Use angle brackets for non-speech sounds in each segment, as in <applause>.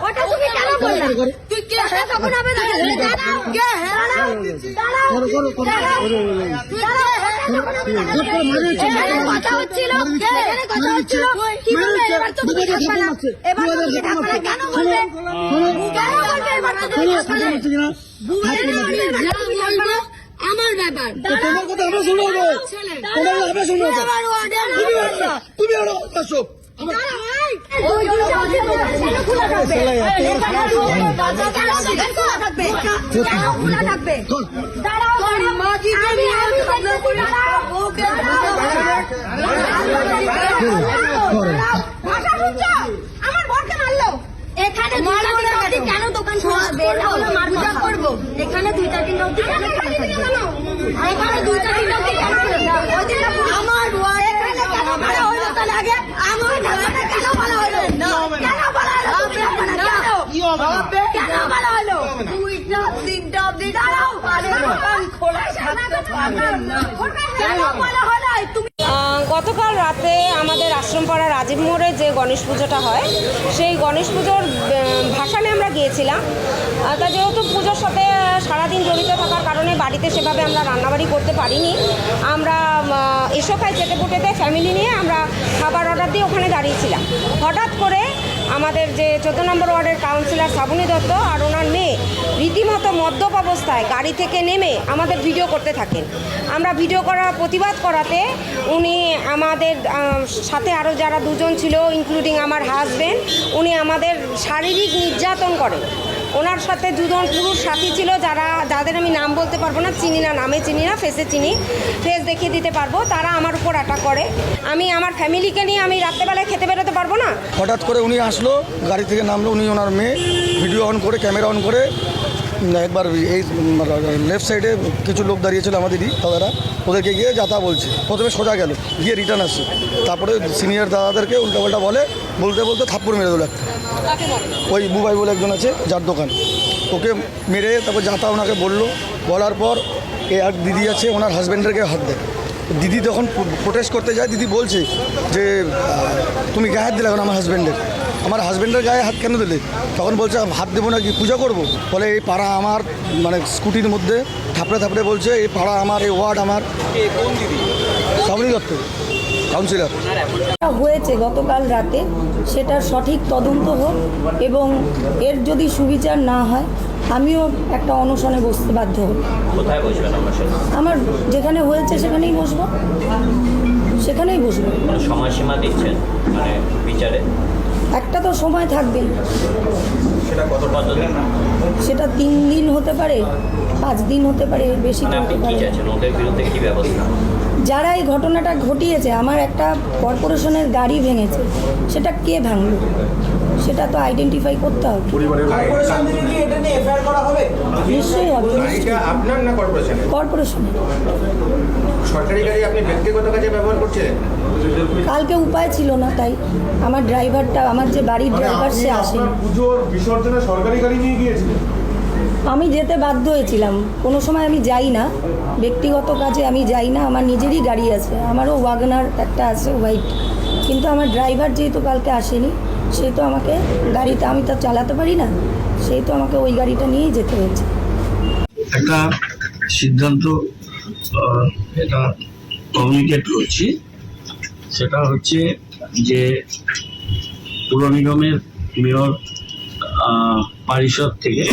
ওটা তুমি কেন বললে তুই কে হ্যাঁ তখন আমি দাঁড়াও দাঁড়াও কে হ্যাঁ দাঁড়াও দাঁড়াও তুই কে হ্যাঁ তখন আমি দাঁড়াও। এখানে কথা হচ্ছিল কথা হচ্ছিল কি এবার তো তুমি এবার তুমি কেন বলবে কেন বলবে এবার তো তুমি থাকবে না কেন বলবে এবার তো তুমি থাকবে না? আমার ব্যাপার তোমার কথা আমরা শুনব তোমার কথা আমরা শুনব তুমি আনো না, তুমি আনো এখানে কেন দোকান করব এখানে দুইটা খোলা থাকবে? এখানে দুইটা? ওই দিনটা আমার এখানে কেন বলা হলো তাহলে আগে আমার ঢাকাটা কেন বলা হলো কেন বলা হলো তুমি আপনারা কেন কেন বলা হলো দুইটা তিনটা অবধি দাঁড়াও আরে দোকান খোলা থাকতে পারবে না কেন বলা হলো তুমি আহ, গতকাল রাতে আমাদের আশ্রমপাড়া রাজীব মোড়ে যে গণেশ পুজোটা হয় সেই গণেশ পুজোর ভাসানে আমরা গিয়েছিলাম। তা যেহেতু পুজোর সাথে সারাদিন জড়িত থাকার কারণে বাড়িতে সেভাবে আমরা রান্নাবাড়ি করতে পারিনি আমরা এসো খাই চেটে পুটেতে ফ্যামিলি নিয়ে আমরা খাবার অর্ডার দিয়ে ওখানে দাঁড়িয়েছিলাম। হঠাৎ করে আমাদের যে চোদ্দ নম্বর ওয়ার্ডের কাউন্সিলর শ্রাবণী দত্ত আর ওনার মেয়ে রীতিমতো মদ্যপ অবস্থায় গাড়ি থেকে নেমে আমাদের ভিডিও করতে থাকেন। আমরা ভিডিও করা প্রতিবাদ করাতে উনি আমাদের সাথে আরও যারা দুজন ছিল ইনক্লুডিং আমার হাজব্যান্ড উনি আমাদের শারীরিক নির্যাতন করেন। ওনার সাথে দুজন পুরুষ সাথী ছিল, যারা, যাদের আমি নাম বলতে পারব না, চিনি না, নামে চিনি না ফেসে চিনি ফেস দেখিয়ে দিতে পারব, তারা আমার উপর অ্যাটাক করে। আমি আমার ফ্যামিলিকে নিয়ে আমি রাত্রেবেলায় খেতে বেরোতে পারব না? হঠাৎ করে উনি আসলো, গাড়ি থেকে নামলো, উনি ওনার মেয়ে ভিডিও অন করে ক্যামেরা অন করে একবার এই লেফট সাইডে কিছু লোক দাঁড়িয়েছিল আমাদেরই দাদারা। ওদেরকে গিয়ে যাতা বলছে। প্রথমে সোজা গেল, গিয়ে রিটার্ন আসছে। তারপরে সিনিয়র দাদাদেরকে উল্টাপাল্টা বলে, বলতে বলতে থাপ্পড় মেরে দিল একটা। ওই বুবাই বলে একজন আছে, যার দোকান। ওকে মেরে তারপর যাতা ওনাকে বলল। বলার পর এ এক দিদি আছে, ওনার হাজব্যান্ডেরকে হাত দেয়। দিদি তখন প্রোটেস্ট করতে যায়, দিদি বলছে যে তুমি গায়ে হাত দিলে এখন আমার হাজব্যান্ডের আমার হাজব্যান্ডের গায়ে হাত কেন দিলে? তখন বলছে হাত দেবো না কি পূজা করব? বলে এই পাড়া আমার মানে স্কুটির মধ্যে থাপড়ে থাপড়ে বলছে এই পাড়া আমার এই ওয়ার্ড আমার। শ্রাবণী দত্ত কাউন্সিলর হয়েছে গতকাল রাতে সেটার সঠিক তদন্ত হোক এবং এর যদি সুবিচার না হয় আমিও একটা অনশনে বসতে বাধ্য হব। আমরা সেটা যেখানে হয়েছে সেখানেই বসবো। সেখানেই বসবো। সময়সীমা দিচ্ছেন মানে বিচারে? একটা তো সময় থাকবেই। সেটা তিন দিন হতে পারে পাঁচ দিন হতে পারে বেশি মানে হতে পারে যারা এই ঘটনাটা ঘটিয়েছে আমার একটা কর্পোরেশনের গাড়ি ভেঙেছে সেটা কে ভাঙলো? সেটা তো আইডেন্টিফাই করতে হবে। কর্পোরেশন হবে? নিশ্চয়ই হবে। আপনার না কর্পোরেশনের কর্পোরেশনের সরকারি গাড়ি আপনি ব্যক্তিগত কাজে ব্যবহার করছিলেন কালকে উপায় ছিল না তাই আমার ড্রাইভারটা আমার যে বাড়ির ড্রাইভার সে আসেনি। পুজোর বিসর্জনে সরকারি গাড়ি নিয়ে গিয়েছিলেন? আমি যেতে বাধ্য হয়েছিলাম। কোনো সময় আমি যাই না। ব্যক্তিগত কাজে আমি যাই না। আমার নিজেরই গাড়ি আছে। আমারও ওয়াগনার একটা আছে হোয়াইট কিন্তু আমার ড্রাইভার যেহেতু কালকে আসেনি, সে তো আমাকে গাড়িটা, আমি তো চালাতে পারি না সেই তো আমাকে ওই গাড়িটা নিয়েই যেতে হয়েছে একটা সিদ্ধান্ত এটা কমিউনিকেট করছি। সেটা হচ্ছে যে পুর নিগমের মেয়র পরিষদ থেকে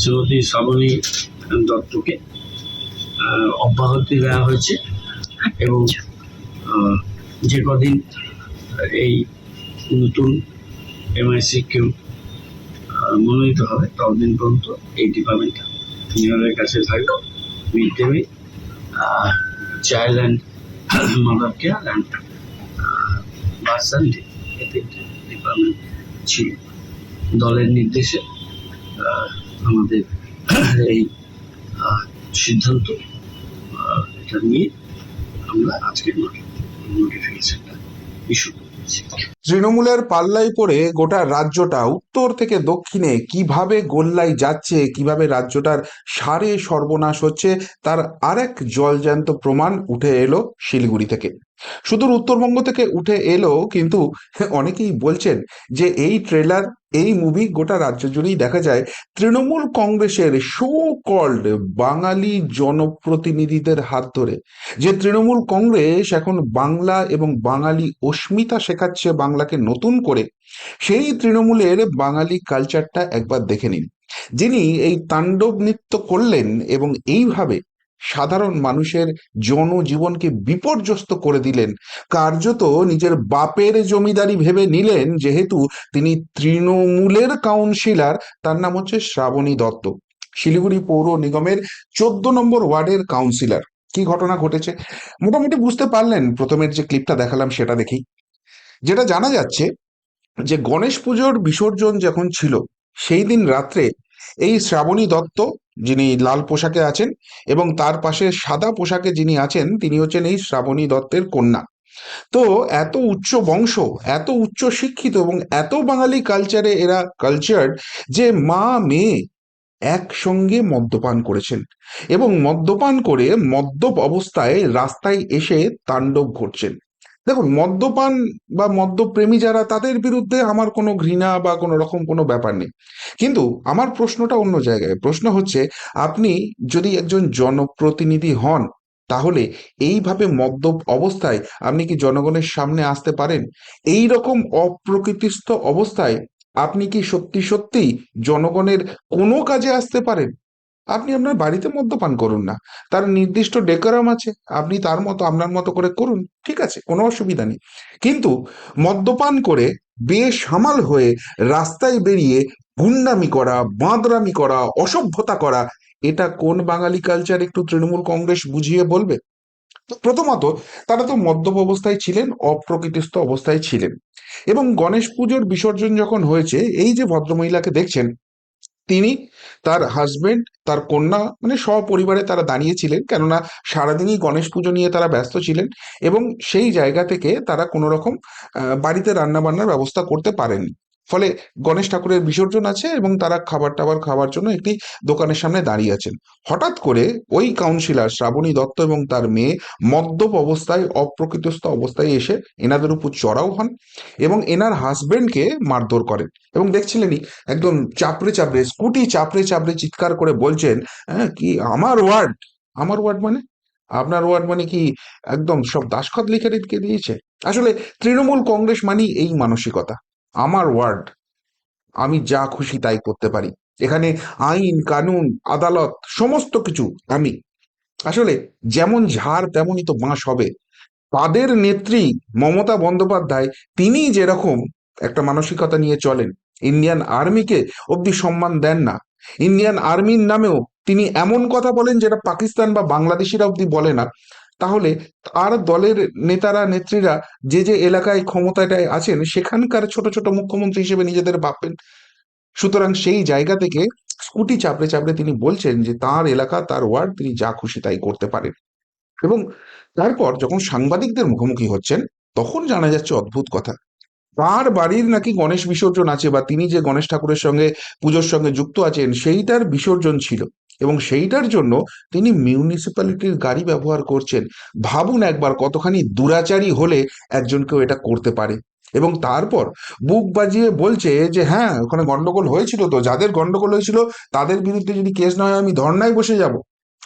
শ্রীমতী শ্রাবণী দত্তকে অব্যাহতি দেওয়া হয়েছে। এবং যে কদিন এই নতুন এমআইসি কেউ মনোনীত হবে, ততদিন পর্যন্ত এই ডিপার্টমেন্টটা মেয়রের কাছে থাকবে mid day meal child and mother care and and এই তিনটে ডিপার্টমেন্ট ছিল। দলের নির্দেশে আমাদের <coughs> এই সিদ্ধান্ত এটা নিয়ে আমরা ইস্যু তৃণমূলের পাল্লাই পড়ে গোটা রাজ্যটা উত্তর থেকে দক্ষিণে কীভাবে গোল্লাই যাচ্ছে, কীভাবে রাজ্যটার সারে সর্বনাশ হচ্ছে, তার আরেক জলজ্যান্ত প্রমাণ উঠে এলো শিলিগুড়ি থেকে। সুদূর উত্তরবঙ্গ থেকে উঠে এলো কিন্তু অনেকেই বলছেন যে এই ট্রেলার এই মুভি গোটা রাজ্য জুড়েই দেখা যায়। তৃণমূল কংগ্রেসের শো কল্ড বাঙালি জনপ্রতিনিধিদের হাত ধরে। যে তৃণমূল কংগ্রেস এখন বাংলা এবং বাঙালি অস্মিতা শেখাচ্ছে বাংলাকে নতুন করে, সেই তৃণমূলের বাঙালি কালচারটা একবার দেখে নিন। যিনি এই তাণ্ডব নৃত্য করলেন এবং এইভাবে সাধারণ মানুষের জনজীবনকে বিপর্যস্ত করে দিলেন। কার্যত নিজের বাপের জমিদারি ভেবে নিলেন, যেহেতু তিনি তৃণমূলের কাউন্সিলর, তার নাম হচ্ছে শ্রাবণী দত্ত। শিলিগুড়ি পৌর নিগমের চোদ্দ নম্বর ওয়ার্ডের কাউন্সিলর। কি ঘটনা ঘটেছে? মোটামুটি বুঝতে পারলেন, প্রথমের যে ক্লিপটা দেখালাম সেটা দেখি। যেটা জানা যাচ্ছে যে গণেশ পুজোর বিসর্জন যখন ছিল, সেই দিন রাত্রে এই শ্রাবণী দত্ত যিনি লাল পোশাকে আছেন এবং তার পাশে সাদা পোশাকে যিনি আছেন, তিনি হচ্ছেন এই শ্রাবণী দত্তের কন্যা। তো এত উচ্চ বংশ, এত উচ্চ শিক্ষিত এবং এত বাঙালি কালচারে এরা কালচার যে মা, মেয়ে একসঙ্গে মদ্যপান করেছেন এবং মদ্যপান করে মদ্যপ অবস্থায় রাস্তায় এসে তাণ্ডব ঘটছেন। দেখুন, মদ্যপান বা মদ্যপ্রেমী যারা, তাদের বিরুদ্ধে আমার কোনো ঘৃণা বা কোনো রকম কোনো ব্যাপার নেই। কিন্তু আমার প্রশ্নটা অন্য জায়গায়। প্রশ্ন হচ্ছে, আপনি যদি একজন জনপ্রতিনিধি হন, তাহলে এইভাবে মদ্যপ অবস্থায় আপনি কি জনগণের সামনে আসতে পারেন? এই রকম অপ্রকৃতিস্থ অবস্থায় আপনি কি সত্যি সত্যি জনগণের কোনো কাজে আসতে পারেন? আপনি আপনার বাড়িতে মদ্যপান করুন না। তার নির্দিষ্ট ডেকোরাম আছে, আপনি তার মতো, আপনার মতো করে করুন, ঠিক আছে, কোনো অসুবিধা নেই। কিন্তু মদ্যপান করে বেসামাল হয়ে রাস্তায় বেরিয়ে গুন্ডামি করা, বাঁদরামি করা, অসভ্যতা করা, এটা কোন বাঙালি কালচার একটু তৃণমূল কংগ্রেস বুঝিয়ে বলবে? প্রথমত, তারা তো মদ্যপ অবস্থায় ছিলেন, অপ্রকৃতিস্থ অবস্থায় ছিলেন। এবং গণেশ পুজোর বিসর্জন যখন হয়েছে, এই যে ভদ্রমহিলাকে দেখছেন তিনি, তার হাজবেন্ড তার কন্যা মানে সপরিবারে তারা দাঁড়িয়েছিলেন। কেননা সারাদিনই গণেশ পুজো নিয়ে তারা ব্যস্ত ছিলেন এবং সেই জায়গা থেকে তারা কোনো রকম বাড়িতে রান্নাবান্নার ব্যবস্থা করতে পারেননি। ফলে গণেশ ঠাকুরের বিসর্জন আছে এবং তারা খাবার টাবার খাওয়ার জন্য একটি দোকানের সামনে দাঁড়িয়ে আছেন। হঠাৎ করে ওই কাউন্সিলর শ্রাবণী দত্ত এবং তার মেয়ে মদ্যপ অবস্থায়, অপ্রকৃতস্থ অবস্থায় এসে এনাদের উপর চড়াও হন এবং এনার হাজবেন্ডকে মারধর করেন এবং দেখছিলেনই একদম চাপড়ে চাপড়ে, স্কুটি চাপড়ে চাপড়ে চিৎকার করে বলছেন হ্যাঁ কি আমার ওয়ার্ড? আমার ওয়ার্ড মানে? আপনার ওয়ার্ড মানে কি একদম সব দাসখত লিখে রেখে দিয়েছে? আসলে তৃণমূল কংগ্রেস মানেই এই মানসিকতা। আমার ওয়ার্ড আমি যা খুশি তাই করতে পারি। এখানে আইন, কানুন, আদালত, সমস্ত কিছু আমি আসলে যেমন ঝাড় তেমনই তো বাঁশ হবে। তাদের নেত্রী মমতা বন্দ্যোপাধ্যায় তিনি যেরকম একটা মানসিকতা নিয়ে চলেন। ইন্ডিয়ান আর্মিকে অব্দি সম্মান দেন না। ইন্ডিয়ান আর্মির নামেও তিনি এমন কথা বলেন যেটা পাকিস্তান বা বাংলাদেশিরা অব্দি বলে না। তাহলে তার দলের নেতারা, নেত্রীরা যে যে এলাকায় ক্ষমতাটায় আছেন, সেখানকার ছোট ছোট মুখ্যমন্ত্রী হিসেবে নিজেদের ভাববেন। সুতরাং সেই জায়গা থেকে স্কুটি চাপড়ে চাপড়ে তিনি বলছেন যে, তার এলাকা, তার ওয়ার্ড, তিনি যা খুশি তাই করতে পারেন। এবং তারপর যখন সাংবাদিকদের মুখোমুখি হচ্ছেন, তখন জানা যাচ্ছে অদ্ভুত কথা। তার বাড়ির নাকি গণেশ বিসর্জন আছে বা তিনি যে গণেশ ঠাকুরের সঙ্গে পুজোর সঙ্গে যুক্ত আছেন, সেইটার বিসর্জন ছিল। এবং সেইটার জন্য তিনি মিউনিসিপ্যালিটির গাড়ি ব্যবহার করছেন। ভাবুন একবার কতখানি দুরাচারী হলে একজন কেউ এটা করতে পারে। এবং তারপর বুক বাজিয়ে বলছে যে হ্যাঁ ওখানে গন্ডগোল হয়েছিল তো, যাদের গন্ডগোল হয়েছিল তাদের বিরুদ্ধে যদি কেস না হয় আমি ধর্নায় বসে যাব।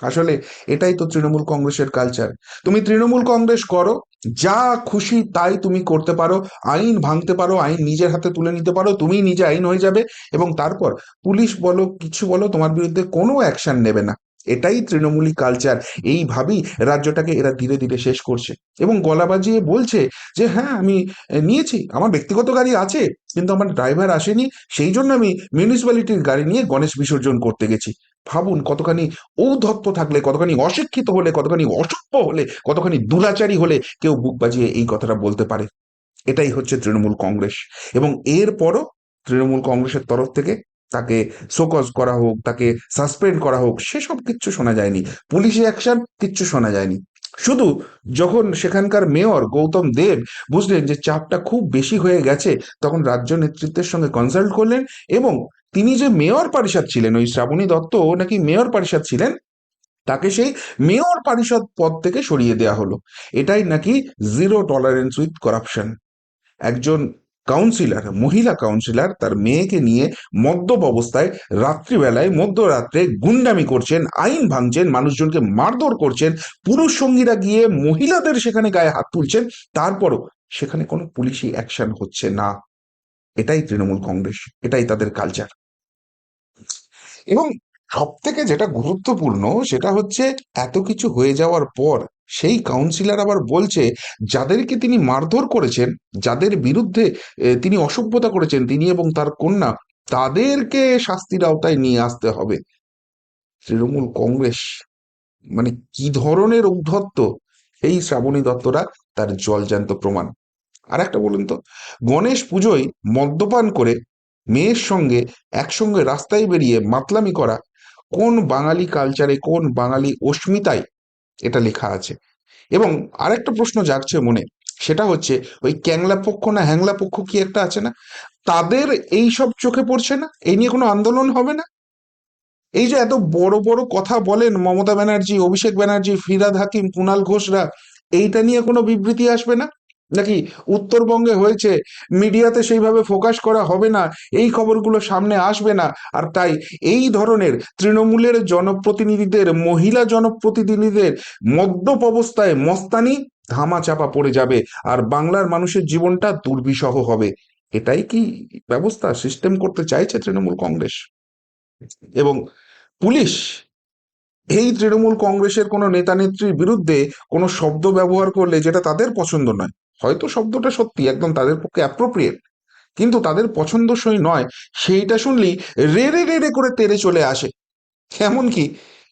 আসলে এটাই তো তৃণমূল কংগ্রেসের কালচার তুমি তৃণমূল কংগ্রেস করো, যা খুশি তাই তুমি করতে পারো, আইন ভাঙতে পারো, আইন নিজের হাতে তুলে নিতে পারো তুমি নিজে আইন হয়ে যাবে এবং তারপর পুলিশ বলো, কিছু বলো, তোমার বিরুদ্ধে কোনো অ্যাকশন নেবে না। এটাই তৃণমূলী কালচার এইভাবেই রাজ্যটাকে এরা ধীরে ধীরে শেষ করছে। এবং গলা বাজিয়ে বলছে যে হ্যাঁ আমি নিয়েছি। আমার ব্যক্তিগত গাড়ি আছে, কিন্তু আমার ড্রাইভার আসেনি। সেই জন্য আমি মিউনিসিপ্যালিটির গাড়ি নিয়ে গণেশ বিসর্জন করতে গেছি। ভাবুন, কতখানি ঔদ্ধত্য থাকলে, কতখানি অশিক্ষিত হলে, কতখানি অসভ্য হলে, কতখানি দুরাচারী হলে কেউ বুক বাজিয়ে এই কথাটা বলতে পারে। এটাই হচ্ছে তৃণমূল কংগ্রেস। এবং এরপরও তৃণমূল কংগ্রেসের তরফ থেকে তাকে শোকজ করা হোক, তাকে সাসপেন্ড করা হোক, সেসব কিচ্ছু শোনা যায়নি। পুলিশি অ্যাকশন কিচ্ছু শোনা যায়নি। শুধু যখন সেখানকার মেয়র গৌতম দেব বুঝলেন যে চাপটা খুব বেশি হয়ে গেছে, তখন রাজ্য নেতৃত্বের সঙ্গে কনসাল্ট করলেন এবং তিনি যে মেয়র পরিষদ ছিলেন, ওই শ্রাবণী দত্ত নাকি মেয়র পরিষদ ছিলেন, তাকে সেই মেয়র পরিষদ পদ থেকে সরিয়ে দেওয়া হলো। এটাই নাকি জিরো টলারেন্স উইথ করাপশন একজন কাউন্সিলর মহিলা কাউন্সিলর তার মেয়েকে নিয়ে মদ্যপ অবস্থায় রাত্রিবেলায় মধ্যরাত্রে গুন্ডামি করছেন, আইন ভাঙছেন, মানুষজনকে মারধর করছেন, পুরুষ সঙ্গীরা গিয়ে মহিলাদের সেখানে গায়ে হাত তুলছেন, তারপরও সেখানে কোনো পুলিশি অ্যাকশন হচ্ছে না। এটাই তৃণমূল কংগ্রেস, এটাই তাদের কালচার এবং সব থেকে যেটা গুরুত্বপূর্ণ সেটা হচ্ছে এত কিছু হয়ে যাওয়ার পর সেই কাউন্সিলর আবার বলছে, যাদেরকে তিনি মারধর করেছেন, যাদের বিরুদ্ধে তিনি অসভ্যতা করেছেন, তিনি এবং তার কন্যা, তাদেরকে শাস্তির আওতায় নিয়ে আসতে হবে। তৃণমূল কংগ্রেস মানে কি ধরনের উদ্ধত্ত এই শ্রাবণী দত্তরা তার জলজান্ত প্রমাণ। আর একটা বলুন তো, গণেশ পুজোয় মদ্যপান করে মেয়ের সঙ্গে একসঙ্গে রাস্তায় বেরিয়ে মাতলামি করা, কোন বাঙালি কালচারে কোন বাঙালি অস্মিতায় এটা লেখা আছে। এবং আরেকটা প্রশ্ন জাগছে মনে, সেটা হচ্ছে, ওই ক্যাংলা পক্ষ না হ্যাংলা পক্ষ কি একটা আছে না? তাদের এই সব চোখে পড়ছে না? এই নিয়ে কোনো আন্দোলন হবে না? এই যে এত বড় বড় কথা বলেন মমতা ব্যানার্জি, অভিষেক ব্যানার্জি ফিরাদ হাকিম, কুনাল ঘোষরা, এইটা নিয়ে কোনো বিবৃতি আসবে না? নাকি উত্তরবঙ্গে হয়েছে, মিডিয়াতে সেইভাবে ফোকাস করা হবে না, এই খবরগুলো সামনে আসবে না। আর তাই এই ধরনের তৃণমূলের জনপ্রতিনিধিদের, মহিলা জনপ্রতিনিধিদের মদ্যপ অবস্থায় মস্তানি ধামা চাপা পড়ে যাবে আর বাংলার মানুষের জীবনটা দুর্বিষহ হবে। এটাই কি ব্যবস্থা সিস্টেম করতে চাইছে তৃণমূল কংগ্রেস? এবং পুলিশ, এই তৃণমূল কংগ্রেসের কোনো নেতা নেত্রীর বিরুদ্ধে কোনো শব্দ ব্যবহার করলে যেটা তাদের পছন্দ নয়। হয়তো শব্দটা সত্যি একদম তাদের পক্ষে অ্যাপ্রোপ্রিয়েট কিন্তু তাদের পছন্দসই নয়, সেইটা শুনলেই রেড়ে রেড়ে করে তেড়ে চলে আসে। এমনকি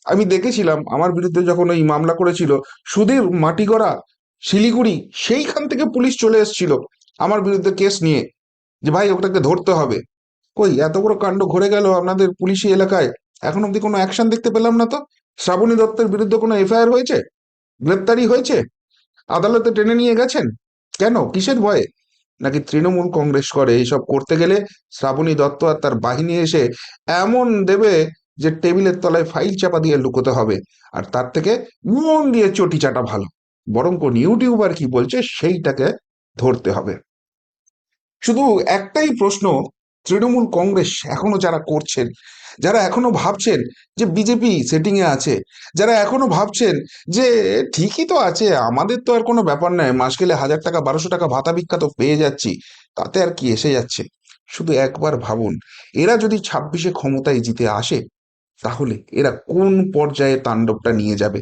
আমি দেখেছিলাম, আমার বিরুদ্ধে যখন ওই মামলা করেছিল সুধীর মাটিগড়া, শিলিগুড়ি, সেইখান থেকে পুলিশ চলে এসেছিল আমার বিরুদ্ধে কেস নিয়ে, যে ভাই ওটাকে ধরতে হবে। কই, এত বড় কাণ্ড ঘুরে গেল আপনাদের পুলিশি এলাকায়? এখন অব্দি কোনো অ্যাকশন দেখতে পেলাম না তো? শ্রাবণী দত্তের বিরুদ্ধে কোনো এফআইআর হয়েছে? গ্রেপ্তারি হয়েছে? আদালতে টেনে নিয়ে গেছেন? কেন? কিসের ভয়ে? নাকি তৃণমূল কংগ্রেস করে? এইসব করতে গেলে শ্রাবণী দত্ত আর তার বাহিনী এসে এমন দেবে যে টেবিলের তলায় ফাইল চাপা দিয়ে লুকোতে হবে। আর তার থেকে মন দিয়ে চটি চাটা ভালো। বরং কোন ইউটিউবার কি বলছে সেইটাকে ধরতে হবে। শুধু একটাই প্রশ্ন, তৃণমূল কংগ্রেস এখনও যারা করছেন যারা এখনও ভাবছেন যে বিজেপি সেটিং এ আছে, যারা এখনও ভাবছেন যে ঠিকই তো আছে, আমাদের তো আর কোনো ব্যাপার নয় মাস গেলে হাজার টাকা, বারোশো টাকা ভাতা ভিক্ষা তো পেয়ে যাচ্ছি, তাতে আর কি এসে যাচ্ছে? শুধু একবার ভাবুন, এরা যদি ছাব্বিশে ক্ষমতায় জিতে আসে, তাহলে এরা কোন পর্যায়ে তাণ্ডবটা নিয়ে যাবে?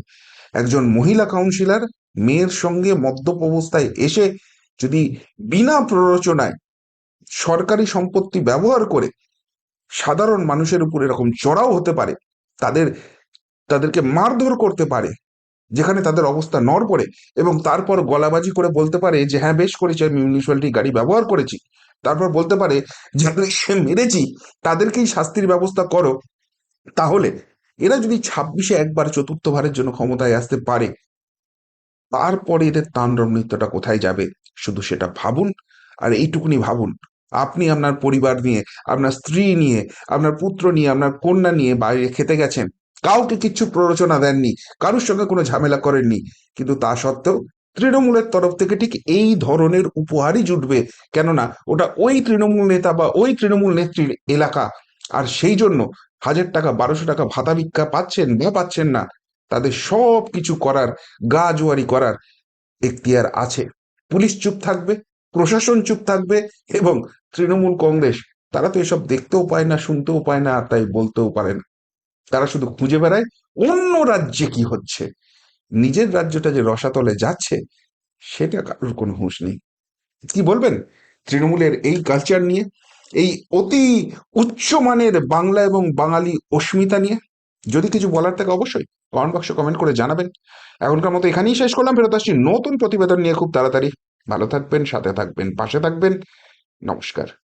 একজন মহিলা কাউন্সিলর মেয়ের সঙ্গে মদ্যপ অবস্থায় এসে যদি বিনা প্ররোচনায় সরকারি সম্পত্তি ব্যবহার করে সাধারণ মানুষের উপর এরকম চড়াও হতে পারে, তাদের, তাদেরকে মারধর করতে পারে, যেখানে তাদের অবস্থা নড় পড়ে এবং তারপর গলাবাজি করে বলতে পারে যে হ্যাঁ বেশ করেছি, আমি মিউনিসিপ্যালিটি গাড়ি ব্যবহার করেছি। তারপর বলতে পারে যাদের সে মেরেছি, তাদেরকেই শাস্তির ব্যবস্থা করো। তাহলে এরা যদি ছাব্বিশে একবার চতুর্থবারের জন্য ক্ষমতায় আসতে পারে, তারপরে এদের তাণ্ডব নৃত্যটা কোথায় যাবে? শুধু সেটা ভাবুন, আর এইটুকুনি ভাবুন। আপনি আপনার পরিবার নিয়ে, আপনার স্ত্রী নিয়ে, আপনার পুত্র নিয়ে, আপনার কন্যা নিয়ে বাইরে খেতে গেছেন। কাউকে কিচ্ছু প্ররোচনা দেননি, কারোর সঙ্গে কোনো ঝামেলা করেননি। কিন্তু তা সত্ত্বেও তৃণমূলের তরফ থেকে ঠিক এই ধরনের উপহারই জুটবে। কেননা ওটা ওই তৃণমূল নেতা বা ওই তৃণমূল নেত্রীর এলাকা। আর সেই জন্য হাজার টাকা, বারোশো টাকা ভাতা ভিক্ষা পাচ্ছেন বা পাচ্ছেন না, তাদের সব কিছু করার, গা জোয়ারি করার এখতিয়ার আছে। পুলিশ চুপ থাকবে, প্রশাসন চুপ থাকবে এবং তৃণমূল কংগ্রেস, তারা তো এসব দেখতেও পায় না, শুনতেও পায় না তাই বলতেও পারে না। তারা শুধু খুঁজে বেড়ায় অন্য রাজ্যে কি হচ্ছে। নিজের রাজ্যটা যে রসাতলে যাচ্ছে, সেটা কারোর কোনো হুঁশ নেই। কি বলবেন? তৃণমূলের এই কালচার নিয়ে, এই অতি উচ্চমানের বাংলা এবং বাঙালি অস্মিতা নিয়ে, যদি কিছু বলার থাকে অবশ্যই কমেন্ট বক্সে কমেন্ট করে জানাবেন। এখনকার মতো এখানেই শেষ করলাম। ফেরত আসছি নতুন প্রতিবেদন নিয়ে খুব তাড়াতাড়ি। ভালো থাকবেন, সাথে থাকবেন, পাশে থাকবেন। নমস্কার।